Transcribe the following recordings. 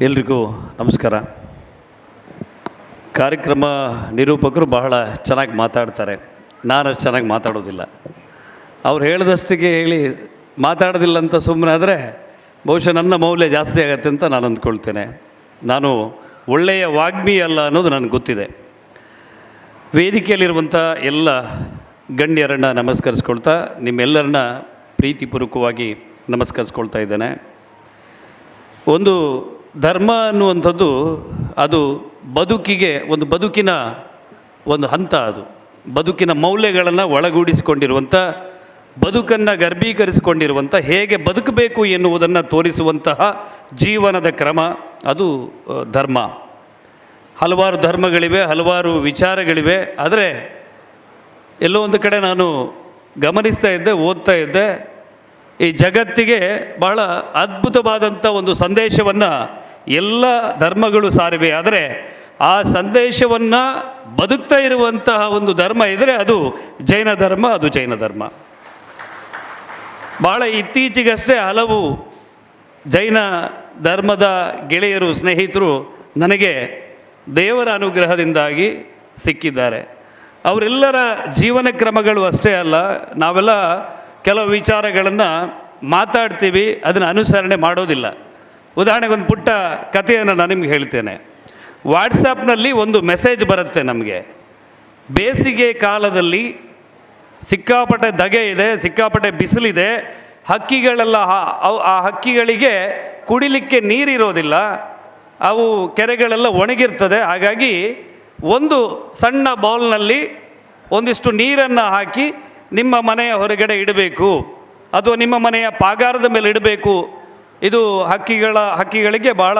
ಎಲ್ರಿಗೂ ನಮಸ್ಕಾರ. ಕಾರ್ಯಕ್ರಮ ನಿರೂಪಕರು ಬಹಳ ಚೆನ್ನಾಗಿ ಮಾತಾಡ್ತಾರೆ. ನಾನು ಅಷ್ಟು ಚೆನ್ನಾಗಿ ಮಾತಾಡೋದಿಲ್ಲ. ಅವ್ರು ಹೇಳಿದಷ್ಟಿಗೆ ಹೇಳಿ ಮಾತಾಡೋದಿಲ್ಲ ಅಂತ ಸುಮ್ಮನೆ ಆದರೆ ಬಹುಶಃ ನನ್ನ ಮೌಲ್ಯ ಜಾಸ್ತಿ ಆಗತ್ತೆ ಅಂತ ನಾನು ಅಂದ್ಕೊಳ್ತೇನೆ. ನಾನು ಒಳ್ಳೆಯ ವಾಗ್ಮಿ ಅಲ್ಲ ಅನ್ನೋದು ನನಗೆ ಗೊತ್ತಿದೆ. ವೇದಿಕೆಯಲ್ಲಿರುವಂಥ ಎಲ್ಲ ಗಣ್ಯರನ್ನ ನಮಸ್ಕರಿಸ್ಕೊಳ್ತಾ ನಿಮ್ಮೆಲ್ಲರನ್ನ ಪ್ರೀತಿಪೂರ್ವಕವಾಗಿ ನಮಸ್ಕರಿಸ್ಕೊಳ್ತಾ ಇದ್ದೇನೆ. ಒಂದು ಧರ್ಮ ಅನ್ನುವಂಥದ್ದು ಅದು ಬದುಕಿಗೆ ಒಂದು ಬದುಕಿನ ಒಂದು ಹಂತ ಅದು. ಬದುಕಿನ ಮೌಲ್ಯಗಳನ್ನು ಒಳಗೂಡಿಸಿಕೊಂಡಿರುವಂಥ, ಬದುಕನ್ನು ಗರ್ಭೀಕರಿಸಿಕೊಂಡಿರುವಂಥ, ಹೇಗೆ ಬದುಕಬೇಕು ಎನ್ನುವುದನ್ನು ತೋರಿಸುವಂತಹ ಜೀವನದ ಕ್ರಮ ಅದು ಧರ್ಮ. ಹಲವಾರು ಧರ್ಮಗಳಿವೆ, ಹಲವಾರು ವಿಚಾರಗಳಿವೆ, ಆದರೆ ಎಲ್ಲೋ ಒಂದು ಕಡೆ ನಾನು ಗಮನಿಸ್ತಾ ಇದ್ದೆ, ಓದ್ತಾ ಇದ್ದೆ, ಈ ಜಗತ್ತಿಗೆ ಬಹಳ ಅದ್ಭುತವಾದಂಥ ಒಂದು ಸಂದೇಶವನ್ನು ಎಲ್ಲ ಧರ್ಮಗಳು ಸಾರಿವೆ. ಆದರೆ ಆ ಸಂದೇಶವನ್ನು ಬದುಕ್ತಾ ಇರುವಂತಹ ಒಂದು ಧರ್ಮ ಇದ್ದರೆ ಅದು ಜೈನ ಧರ್ಮ, ಅದು ಜೈನ ಧರ್ಮ. ಭಾಳ ಇತ್ತೀಚೆಗಷ್ಟೇ ಹಲವು ಜೈನ ಧರ್ಮದ ಗೆಳೆಯರು, ಸ್ನೇಹಿತರು ನನಗೆ ದೇವರ ಅನುಗ್ರಹದಿಂದಾಗಿ ಸಿಕ್ಕಿದ್ದಾರೆ. ಅವರೆಲ್ಲರ ಜೀವನ ಕ್ರಮಗಳು ಅಷ್ಟೇ ಅಲ್ಲ, ನಾವೆಲ್ಲ ಕೆಲವು ವಿಚಾರಗಳನ್ನು ಮಾತಾಡ್ತೀವಿ, ಅದನ್ನು ಅನುಸರಣೆ ಮಾಡೋದಿಲ್ಲ. ಉದಾಹರಣೆಗೆ ಒಂದು ಪುಟ್ಟ ಕಥೆಯನ್ನು ನಾನು ನಿಮ್ಗೆ ಹೇಳ್ತೇನೆ. ವಾಟ್ಸಪ್ನಲ್ಲಿ ಒಂದು ಮೆಸೇಜ್ ಬರುತ್ತೆ ನಮಗೆ. ಬೇಸಿಗೆ ಕಾಲದಲ್ಲಿ ಸಿಕ್ಕಾಪಟ್ಟೆ ಧಗೆ ಇದೆ, ಸಿಕ್ಕಾಪಟ್ಟೆ ಬಿಸಿಲಿದೆ, ಹಕ್ಕಿಗಳೆಲ್ಲ ಆ- ಹಕ್ಕಿಗಳಿಗೆ ಕುಡಿಲಿಕ್ಕೆ ನೀರಿರೋದಿಲ್ಲ, ಅವು ಕೆರೆಗಳೆಲ್ಲ ಒಣಗಿರ್ತದೆ, ಹಾಗಾಗಿ ಒಂದು ಸಣ್ಣ ಬೌಲ್ನಲ್ಲಿ ಒಂದಿಷ್ಟು ನೀರನ್ನು ಹಾಕಿ ನಿಮ್ಮ ಮನೆಯ ಹೊರಗಡೆ ಇಡಬೇಕು, ಅಥವಾ ನಿಮ್ಮ ಮನೆಯ ಪಾಗಾರದ ಮೇಲೆ ಇಡಬೇಕು ಇದು ಹಕ್ಕಿಗಳ, ಹಕ್ಕಿಗಳಿಗೆ ಭಾಳ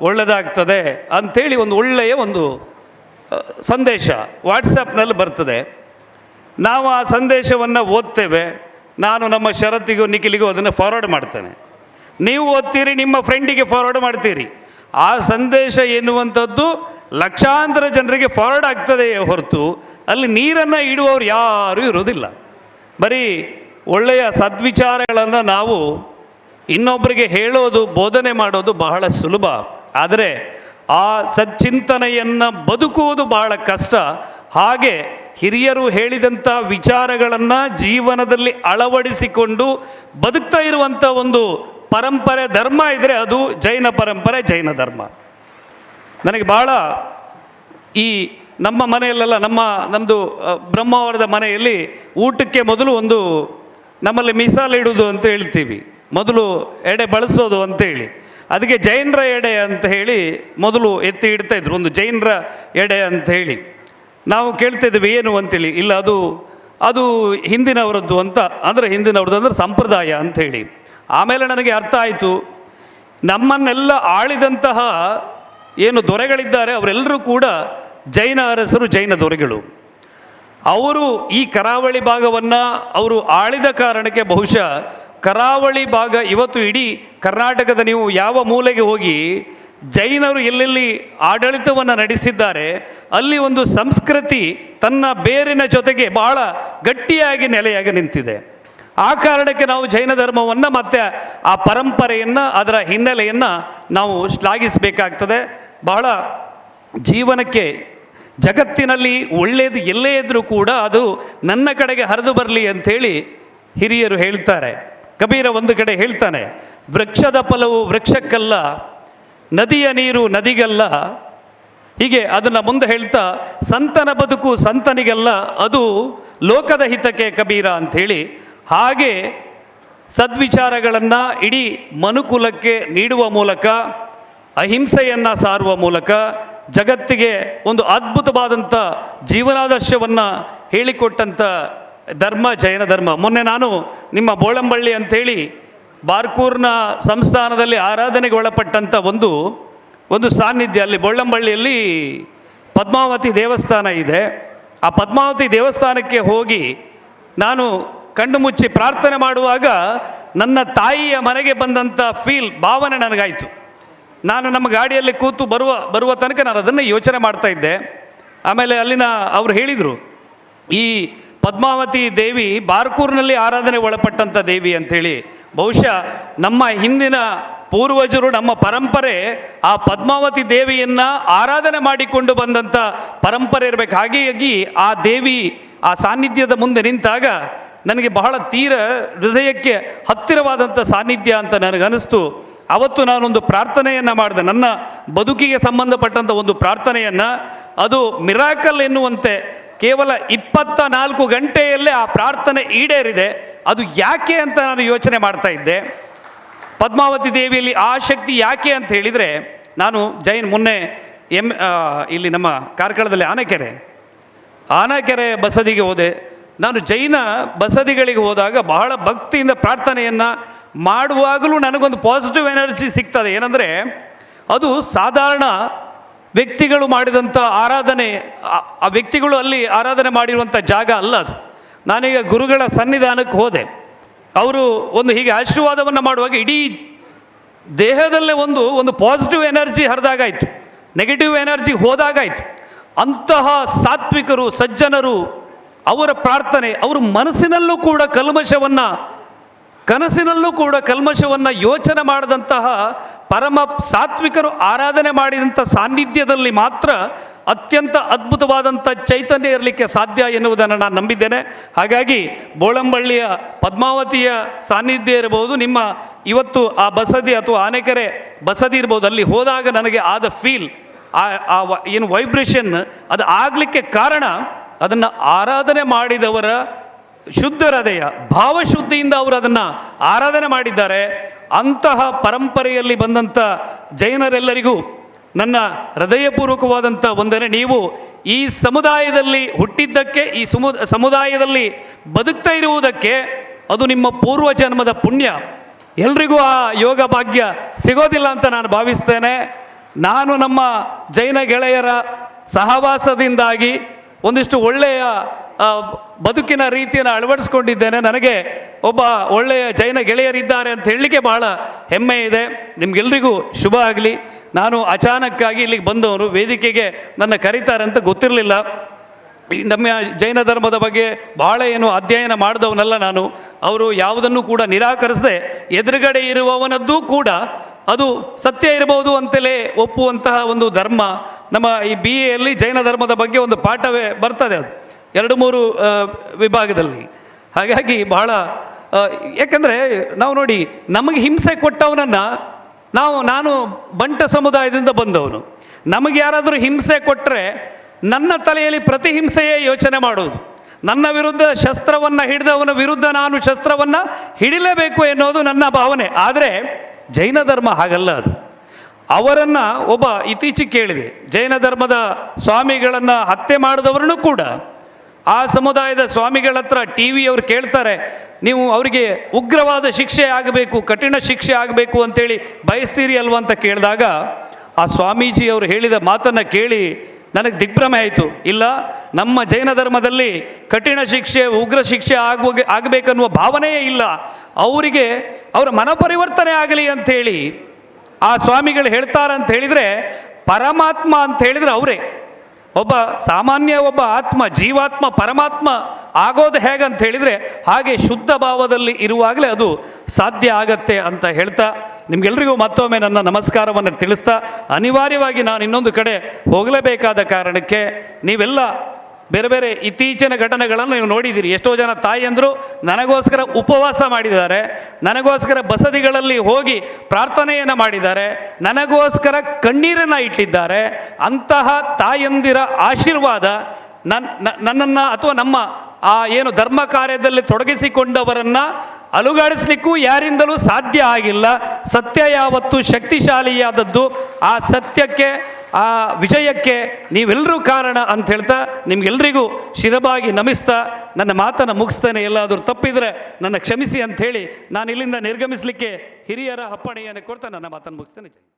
ಒಳ್ಳೆಯದಾಗ್ತದೆ ಅಂಥೇಳಿ ಒಂದು ಒಳ್ಳೆಯ ಒಂದು ಸಂದೇಶ ವಾಟ್ಸಪ್ನಲ್ಲಿ ಬರ್ತದೆ. ನಾವು ಆ ಸಂದೇಶವನ್ನು ಓದ್ತೇವೆ. ನಾನು ನಮ್ಮ ಷರತ್ತಿಗೂ ನಿಖಿಲಿಗೂ ಅದನ್ನು ಫಾರ್ವರ್ಡ್ ಮಾಡ್ತೇನೆ. ನೀವು ಓದ್ತೀರಿ, ನಿಮ್ಮ ಫ್ರೆಂಡಿಗೆ ಫಾರ್ವರ್ಡ್ ಮಾಡ್ತೀರಿ. ಆ ಸಂದೇಶ ಎನ್ನುವಂಥದ್ದು ಲಕ್ಷಾಂತರ ಜನರಿಗೆ ಫಾರ್ವರ್ಡ್ ಆಗ್ತದೆಯೇ ಹೊರತು ಅಲ್ಲಿ ನೀರನ್ನು ಇಡುವವರು ಯಾರೂ ಇರೋದಿಲ್ಲ ಬರೀ ಒಳ್ಳೆಯ ಸದ್ವಿಚಾರಗಳನ್ನು ನಾವು ಇನ್ನೊಬ್ಬರಿಗೆ ಹೇಳೋದು, ಬೋಧನೆ ಮಾಡೋದು ಬಹಳ ಸುಲಭ. ಆದರೆ ಆ ಸಚ್ಚಿಂತನೆಯನ್ನು ಬದುಕುವುದು ಬಹಳ ಕಷ್ಟ. ಹಾಗೆ ಹಿರಿಯರು ಹೇಳಿದಂಥ ವಿಚಾರಗಳನ್ನು ಜೀವನದಲ್ಲಿ ಅಳವಡಿಸಿಕೊಂಡು ಬದುಕ್ತಾ ಇರುವಂಥ ಒಂದು ಪರಂಪರೆ, ಧರ್ಮ ಇದ್ದರೆ ಅದು ಜೈನ ಪರಂಪರೆ, ಜೈನ ಧರ್ಮ. ನನಗೆ ಭಾಳ ಈ ನಮ್ಮ ಮನೆಯಲ್ಲೆಲ್ಲ, ನಮ್ಮ ನಮ್ಮದು ಬ್ರಹ್ಮಾವರದ ಮನೆಯಲ್ಲಿ ಊಟಕ್ಕೆ ಮೊದಲು ಒಂದು ನಮ್ಮಲ್ಲಿ ಮೀಸಾಲ ಇಡುವುದು ಅಂತ ಹೇಳ್ತೀವಿ. ಮೊದಲು ಎಡೆ ಬಳಸೋದು ಅಂತೇಳಿ. ಅದಕ್ಕೆ ಜೈನರ ಎಡೆ ಅಂತ ಹೇಳಿ ಮೊದಲು ಎತ್ತಿ ಇಡ್ತಾ ಇದ್ರು, ಒಂದು ಜೈನರ ಎಡೆ ಅಂತ ಹೇಳಿ. ನಾವು ಕೇಳ್ತಿದ್ವಿ ಏನು ಅಂತೇಳಿ. ಇಲ್ಲ, ಅದು ಅದು ಹಿಂದಿನವರದ್ದು ಅಂತ, ಅಂದರೆ ಹಿಂದಿನವ್ರದ್ದು ಅಂದರೆ ಸಂಪ್ರದಾಯ ಅಂಥೇಳಿ ಆಮೇಲೆ ನನಗೆ ಅರ್ಥ ಆಯಿತು. ನಮ್ಮನ್ನೆಲ್ಲ ಆಳಿದಂತಹ ಏನು ದೊರೆಗಳಿದ್ದಾರೆ, ಅವರೆಲ್ಲರೂ ಕೂಡ ಜೈನ ಅರಸರು, ಜೈನ ದೊರೆಗಳು. ಅವರು ಈ ಕರಾವಳಿ ಭಾಗವನ್ನು ಅವರು ಆಳಿದ ಕಾರಣಕ್ಕೆ ಬಹುಶಃ ಕರಾವಳಿ ಭಾಗ ಇವತ್ತು ಇಡೀ ಕರ್ನಾಟಕದ ನೀವು ಯಾವ ಮೂಲೆಗೆ ಹೋಗಿ ಜೈನರು ಎಲ್ಲೆಲ್ಲಿ ಆಡಳಿತವನ್ನು ನಡೆಸಿದ್ದಾರೆ, ಅಲ್ಲಿ ಒಂದು ಸಂಸ್ಕೃತಿ ತನ್ನ ಬೇರಿನ ಜೊತೆಗೆ ಬಹಳ ಗಟ್ಟಿಯಾಗಿ ನೆಲೆಯಾಗಿ ನಿಂತಿದೆ. ಆ ಕಾರಣಕ್ಕೆ ನಾವು ಜೈನ ಧರ್ಮವನ್ನು ಮತ್ತು ಆ ಪರಂಪರೆಯನ್ನು, ಅದರ ಹಿನ್ನೆಲೆಯನ್ನು ನಾವು ಶ್ಲಾಘಿಸಬೇಕಾಗ್ತದೆ. ಬಹಳ ಜೀವನಕ್ಕೆ ಜಗತ್ತಿನಲ್ಲಿ ಒಳ್ಳೆಯದು ಎಲ್ಲೇ ಇದ್ದರೂ ಕೂಡ ಅದು ನನ್ನ ಕಡೆಗೆ ಹರಿದು ಬರಲಿ ಅಂಥೇಳಿ ಹಿರಿಯರು ಹೇಳ್ತಾರೆ. ಕಬೀರ ಒಂದು ಕಡೆ ಹೇಳ್ತಾನೆ, ವೃಕ್ಷದ ಫಲವು ವೃಕ್ಷಕ್ಕಲ್ಲ, ನದಿಯ ನೀರು ನದಿಗಲ್ಲ. ಹೀಗೆ ಅದನ್ನು ಮುಂದೆ ಹೇಳ್ತಾ, ಸಂತನ ಬದುಕು ಸಂತನಿಗಲ್ಲ, ಅದು ಲೋಕದ ಹಿತಕ್ಕೆ ಕಬೀರ ಅಂಥೇಳಿ ಹಾಗೆ ಸದ್ವಿಚಾರಗಳನ್ನು ಇಡೀ ಮನುಕುಲಕ್ಕೆ ನೀಡುವ ಮೂಲಕ, ಅಹಿಂಸೆಯನ್ನು ಸಾರುವ ಮೂಲಕ, ಜಗತ್ತಿಗೆ ಒಂದು ಅದ್ಭುತವಾದಂಥ ಜೀವನಾದರ್ಶವನ್ನು ಹೇಳಿಕೊಟ್ಟಂಥ ಧರ್ಮ, ಜೈನ ಧರ್ಮ. ಮೊನ್ನೆ ನಾನು ನಿಮ್ಮ ಬೋಳಂಬಳ್ಳಿ ಅಂಥೇಳಿ ಬಾರ್ಕೂರ್ನ ಸಂಸ್ಥಾನದಲ್ಲಿ ಆರಾಧನೆಗೆ ಒಳಪಟ್ಟಂಥ ಒಂದು ಒಂದು ಸಾನ್ನಿಧ್ಯ. ಅಲ್ಲಿ ಬೋಳಂಬಳ್ಳಿಯಲ್ಲಿ ಪದ್ಮಾವತಿ ದೇವಸ್ಥಾನ ಇದೆ. ಆ ಪದ್ಮಾವತಿ ದೇವಸ್ಥಾನಕ್ಕೆ ಹೋಗಿ ನಾನು ಕಣ್ಣು ಮುಚ್ಚಿ ಪ್ರಾರ್ಥನೆ ಮಾಡುವಾಗ ನನ್ನ ತಾಯಿಯ ಮನೆಗೆ ಬಂದಂಥ ಫೀಲ್ ಭಾವನೆ ನನಗಾಯಿತು. ನಾನು ನಮ್ಮ ಗಾಡಿಯಲ್ಲಿ ಕೂತು ಬರುವ ಬರುವ ತನಕ ನಾನು ಅದನ್ನು ಯೋಚನೆ ಮಾಡ್ತಾ ಇದ್ದೆ. ಆಮೇಲೆ ಅಲ್ಲಿನ ಅವರು ಹೇಳಿದರು, ಈ ಪದ್ಮಾವತಿ ದೇವಿ ಬಾರ್ಕೂರ್ನಲ್ಲಿ ಆರಾಧನೆ ಒಳಪಟ್ಟಂಥ ದೇವಿ ಅಂಥೇಳಿ. ಬಹುಶಃ ನಮ್ಮ ಹಿಂದಿನ ಪೂರ್ವಜರು, ನಮ್ಮ ಪರಂಪರೆ ಆ ಪದ್ಮಾವತಿ ದೇವಿಯನ್ನು ಆರಾಧನೆ ಮಾಡಿಕೊಂಡು ಬಂದಂಥ ಪರಂಪರೆ ಇರಬೇಕು. ಹಾಗಾಗಿ ಆ ದೇವಿ ಆ ಸಾನ್ನಿಧ್ಯದ ಮುಂದೆ ನಿಂತಾಗ ನನಗೆ ಬಹಳ ತೀರ ಹೃದಯಕ್ಕೆ ಹತ್ತಿರವಾದಂಥ ಸಾನ್ನಿಧ್ಯ ಅಂತ ನನಗನ್ನಿಸ್ತು ಅವತ್ತು ನಾನೊಂದು ಪ್ರಾರ್ಥನೆಯನ್ನು ಮಾಡಿದೆ. ನನ್ನ ಬದುಕಿಗೆ ಸಂಬಂಧಪಟ್ಟಂಥ ಒಂದು ಪ್ರಾರ್ಥನೆಯನ್ನು. ಅದು ಮಿರಾಕಲ್ ಎನ್ನುವಂತೆ ಕೇವಲ ಇಪ್ಪತ್ತ ನಾಲ್ಕು ಗಂಟೆಯಲ್ಲೇ ಆ ಪ್ರಾರ್ಥನೆ ಈಡೇರಿದೆ. ಅದು ಯಾಕೆ ಅಂತ ನಾನು ಯೋಚನೆ ಮಾಡ್ತಾ ಇದ್ದೆ. ಪದ್ಮಾವತಿ ದೇವಿಯಲ್ಲಿ ಆ ಶಕ್ತಿ ಯಾಕೆ ಅಂತ ಹೇಳಿದರೆ, ನಾನು ಜೈನ್ ಮೊನ್ನೆ ಎಂ ಇಲ್ಲಿ ನಮ್ಮ ಕಾರ್ಕಳದಲ್ಲಿ ಆನೆಕೆರೆ ಆನೆಕೆರೆ ಬಸದಿಗೆ ಹೋದೆ. ನಾನು ಜೈನ ಬಸದಿಗಳಿಗೆ ಹೋದಾಗ ಬಹಳ ಭಕ್ತಿಯಿಂದ ಪ್ರಾರ್ಥನೆಯನ್ನು ಮಾಡುವಾಗಲೂ ನನಗೊಂದು ಪಾಸಿಟಿವ್ ಎನರ್ಜಿ ಸಿಗ್ತದೆ. ಏನಂದರೆ, ಅದು ಸಾಧಾರಣ ವ್ಯಕ್ತಿಗಳು ಮಾಡಿದಂಥ ಆರಾಧನೆ, ಆ- ವ್ಯಕ್ತಿಗಳು ಅಲ್ಲಿ ಆರಾಧನೆ ಮಾಡಿರುವಂಥ ಜಾಗ ಅಲ್ಲ ಅದು. ನಾನೀಗ ಗುರುಗಳ ಸನ್ನಿಧಾನಕ್ಕೆ ಹೋದೆ. ಅವರು ಒಂದು ಹೀಗೆ ಆಶೀರ್ವಾದವನ್ನು ಮಾಡುವಾಗ ಇಡೀ ದೇಹದಲ್ಲೇ ಒಂದು ಒಂದು ಪಾಸಿಟಿವ್ ಎನರ್ಜಿ ಹರಿದಾಗಾಯಿತು. ನೆಗೆಟಿವ್ ಎನರ್ಜಿ ಹೋದಾಗಾಯಿತು. ಅಂತಹ ಸಾತ್ವಿಕರು, ಸಜ್ಜನರು ಅವರ ಪ್ರಾರ್ಥನೆ, ಅವರ ಮನಸ್ಸಿನಲ್ಲೂ ಕೂಡ ಕಲ್ಮಶವನ್ನು ಕನಸಿನಲ್ಲೂ ಕೂಡ ಕಲ್ಮಶವನ್ನು ಯೋಚನೆ ಮಾಡಿದಂತಹ ಪರಮ ಸಾತ್ವಿಕರು ಆರಾಧನೆ ಮಾಡಿದಂಥ ಸಾನ್ನಿಧ್ಯದಲ್ಲಿ ಮಾತ್ರ ಅತ್ಯಂತ ಅದ್ಭುತವಾದಂಥ ಚೈತನ್ಯ ಇರಲಿಕ್ಕೆ ಸಾಧ್ಯ ಎನ್ನುವುದನ್ನು ನಾನು ನಂಬಿದ್ದೇನೆ. ಹಾಗಾಗಿ ಬೋಳಂಬಳ್ಳಿಯ ಪದ್ಮಾವತಿಯ ಸಾನ್ನಿಧ್ಯ ಇರಬಹುದು, ನಿಮ್ಮ ಇವತ್ತು ಆ ಬಸದಿ ಅಥವಾ ಆನೆಕೆರೆ ಬಸದಿ ಇರ್ಬೋದು, ಅಲ್ಲಿ ಹೋದಾಗ ನನಗೆ ಆದ ಫೀಲ್ ಆ ಆ ಏನು ವೈಬ್ರೇಷನ್ ಅದು ಆಗಲಿಕ್ಕೆ ಕಾರಣ ಅದನ್ನು ಆರಾಧನೆ ಮಾಡಿದವರ ಶುದ್ಧ ಹೃದಯ, ಭಾವಶುದ್ಧಿಯಿಂದ ಅವರು ಅದನ್ನು ಆರಾಧನೆ ಮಾಡಿದ್ದಾರೆ. ಅಂತಹ ಪರಂಪರೆಯಲ್ಲಿ ಬಂದಂಥ ಜೈನರೆಲ್ಲರಿಗೂ ನನ್ನ ಹೃದಯಪೂರ್ವಕವಾದಂಥ ವಂದನೆ. ನೀವು ಈ ಸಮುದಾಯದಲ್ಲಿ ಹುಟ್ಟಿದ್ದಕ್ಕೆ, ಈ ಸುಮು, ಸಮುದಾಯದಲ್ಲಿ ಬದುಕ್ತಾ ಇರುವುದಕ್ಕೆ ಅದು ನಿಮ್ಮ ಪೂರ್ವ ಜನ್ಮದ ಪುಣ್ಯ. ಎಲ್ರಿಗೂ ಆ ಯೋಗ ಭಾಗ್ಯ ಸಿಗೋದಿಲ್ಲ ಅಂತ ನಾನು ಭಾವಿಸ್ತೇನೆ. ನಾನು ನಮ್ಮ ಜೈನ ಗೆಳೆಯರ ಸಹವಾಸದಿಂದಾಗಿ ಒಂದಿಷ್ಟು ಒಳ್ಳೆಯ ಬದುಕಿನ ರೀತಿಯನ್ನು ಅಳವಡಿಸ್ಕೊಂಡಿದ್ದೇನೆ. ನನಗೆ ಒಬ್ಬ ಒಳ್ಳೆಯ ಜೈನ ಗೆಳೆಯರಿದ್ದಾರೆ ಅಂತ ಹೇಳಲಿಕ್ಕೆ ಬಹಳ ಹೆಮ್ಮೆ ಇದೆ. ನಿಮಗೆಲ್ರಿಗೂ ಶುಭ ಆಗಲಿ. ನಾನು ಅಚಾನಕ್ಕಾಗಿ ಇಲ್ಲಿಗೆ ಬಂದವರು ವೇದಿಕೆಗೆ ನನ್ನ ಕರೀತಾರೆ ಅಂತ ಗೊತ್ತಿರಲಿಲ್ಲ. ನಮ್ಮ ಜೈನ ಧರ್ಮದ ಬಗ್ಗೆ ಭಾಳ ಏನು ಅಧ್ಯಯನ ಮಾಡಿದವನಲ್ಲ ನಾನು. ಅವರು ಯಾವುದನ್ನು ಕೂಡ ನಿರಾಕರಿಸದೆ ಎದುರುಗಡೆ ಇರುವವನದ್ದು ಕೂಡ ಅದು ಸತ್ಯ ಇರಬಹುದು ಅಂತಲೇ ಒಪ್ಪುವಂತಹ ಒಂದು ಧರ್ಮ. ನಮ್ಮ ಈ ಬಿ ಎಲ್ಲಿ ಜೈನ ಧರ್ಮದ ಬಗ್ಗೆ ಒಂದು ಪಾಠವೇ ಬರ್ತದೆ ಅದು. ಎರಡು ಮೂರು ವಿಭಾಗದಲ್ಲಿ. ಹಾಗಾಗಿ ಬಹಳ ಯಾಕಂದರೆ ನಾವು ನೋಡಿ ನಮಗೆ ಹಿಂಸೆ ಕೊಟ್ಟವನನ್ನು ನಾವು, ನಾನು ಬಂಟ ಸಮುದಾಯದಿಂದ ಬಂದವನು. ನಮಗೆ ಯಾರಾದರೂ ಹಿಂಸೆ ಕೊಟ್ಟರೆ ನನ್ನ ತಲೆಯಲ್ಲಿ ಪ್ರತಿಹಿಂಸೆಯೇ ಯೋಚನೆ ಮಾಡೋದು ನನ್ನ ವಿರುದ್ಧ ಶಸ್ತ್ರವನ್ನು ಹಿಡಿದವನ ವಿರುದ್ಧ ನಾನು ಶಸ್ತ್ರವನ್ನು ಹಿಡಿಲೇಬೇಕು ಎನ್ನುವುದು ನನ್ನ ಭಾವನೆ. ಆದರೆ ಜೈನ ಧರ್ಮ ಹಾಗಲ್ಲ ಅದು. ಅವರನ್ನು ಒಬ್ಬ ಇತ್ತೀಚೆಗೆ ಕೇಳಿದೆ. ಜೈನ ಧರ್ಮದ ಸ್ವಾಮಿಗಳನ್ನು ಹತ್ಯೆ ಮಾಡಿದವರನ್ನು ಕೂಡ ಆ ಸಮುದಾಯದ ಸ್ವಾಮಿಗಳ ಹತ್ರ ಟಿ ವಿಯವರು ಕೇಳ್ತಾರೆ, ನೀವು ಅವರಿಗೆ ಉಗ್ರವಾದ ಶಿಕ್ಷೆ ಆಗಬೇಕು, ಕಠಿಣ ಶಿಕ್ಷೆ ಆಗಬೇಕು ಅಂತೇಳಿ ಬಯಸ್ತೀರಿ ಅಲ್ವಾ ಅಂತ ಕೇಳಿದಾಗ, ಆ ಸ್ವಾಮೀಜಿ ಅವರು ಹೇಳಿದ ಮಾತನ್ನು ಕೇಳಿ ನನಗೆ ದಿಗ್ಭ್ರಮೆ ಆಯಿತು. ಇಲ್ಲ, ನಮ್ಮ ಜೈನ ಧರ್ಮದಲ್ಲಿ ಕಠಿಣ ಶಿಕ್ಷೆ, ಉಗ್ರ ಶಿಕ್ಷೆ ಆಗುವ, ಆಗಬೇಕನ್ನುವ ಭಾವನೆಯೇ ಇಲ್ಲ. ಅವರಿಗೆ ಅವರ ಮನಪರಿವರ್ತನೆ ಆಗಲಿ ಅಂಥೇಳಿ ಆ ಸ್ವಾಮಿಗಳು ಹೇಳ್ತಾರಂತ ಹೇಳಿದರೆ, ಪರಮಾತ್ಮ ಅಂತ ಹೇಳಿದರೆ ಅವರೇ. ಒಬ್ಬ ಸಾಮಾನ್ಯ ಒಬ್ಬ ಆತ್ಮ, ಜೀವಾತ್ಮ, ಪರಮಾತ್ಮ ಆಗೋದು ಹೇಗಂತ ಹೇಳಿದರೆ ಹಾಗೆ ಶುದ್ಧ ಭಾವದಲ್ಲಿ ಇರುವಾಗಲೇ ಅದು ಸಾಧ್ಯ ಆಗತ್ತೆ ಅಂತ ಹೇಳ್ತಾ ನಿಮಗೆಲ್ಲರಿಗೂ ಮತ್ತೊಮ್ಮೆ ನನ್ನ ನಮಸ್ಕಾರವನ್ನು ತಿಳಿಸ್ತಾ ಅನಿವಾರ್ಯವಾಗಿ ನಾನು ಇನ್ನೊಂದು ಕಡೆ ಹೋಗಲೇಬೇಕಾದ ಕಾರಣಕ್ಕೆ ನೀವೆಲ್ಲ ಬೇರೆ ಬೇರೆ ಇತ್ತೀಚಿನ ಘಟನೆಗಳನ್ನು ನೀವು ನೋಡಿದ್ದೀರಿ. ಎಷ್ಟೋ ಜನ ತಾಯಿಯಂದರು ನನಗೋಸ್ಕರ ಉಪವಾಸ ಮಾಡಿದ್ದಾರೆ, ನನಗೋಸ್ಕರ ಬಸದಿಗಳಲ್ಲಿ ಹೋಗಿ ಪ್ರಾರ್ಥನೆಯನ್ನು ಮಾಡಿದ್ದಾರೆ, ನನಗೋಸ್ಕರ ಕಣ್ಣೀರನ್ನು ಇಟ್ಟಿದ್ದಾರೆ, ಅಂತಹ ತಾಯಂದಿರ ಆಶೀರ್ವಾದ ನನ್ನ ನನ್ನನ್ನು ಅಥವಾ ನಮ್ಮ ಆ ಏನು ಧರ್ಮ ಕಾರ್ಯದಲ್ಲಿ ತೊಡಗಿಸಿಕೊಂಡವರನ್ನು ಅಲುಗಾಡಿಸ್ಲಿಕ್ಕೂ ಯಾರಿಂದಲೂ ಸಾಧ್ಯ ಆಗಿಲ್ಲ. ಸತ್ಯ ಯಾವತ್ತು ಶಕ್ತಿಶಾಲಿಯಾದದ್ದು. ಆ ಸತ್ಯಕ್ಕೆ ಆ ವಿಜಯಕ್ಕೆ ನೀವೆಲ್ಲರೂ ಕಾರಣ ಅಂತ ಹೇಳ್ತಾ ನಿಮ್ಗೆಲ್ರಿಗೂ ಶಿರಬಾಗಿ ನಮಿಸ್ತಾ ನನ್ನ ಮಾತನ್ನು ಮುಗಿಸ್ತೇನೆ. ಎಲ್ಲಾದರೂ ತಪ್ಪಿದರೆ ನನ್ನ ಕ್ಷಮಿಸಿ ಅಂತ ಹೇಳಿ ನಾನು ಇಲ್ಲಿಂದ ನಿರ್ಗಮಿಸಲಿಕ್ಕೆ ಹಿರಿಯರ ಅಪ್ಪಣೆಯನ್ನು ಕೊಡ್ತಾ ನನ್ನ ಮಾತನ್ನು ಮುಗಿಸ್ತೇನೆ.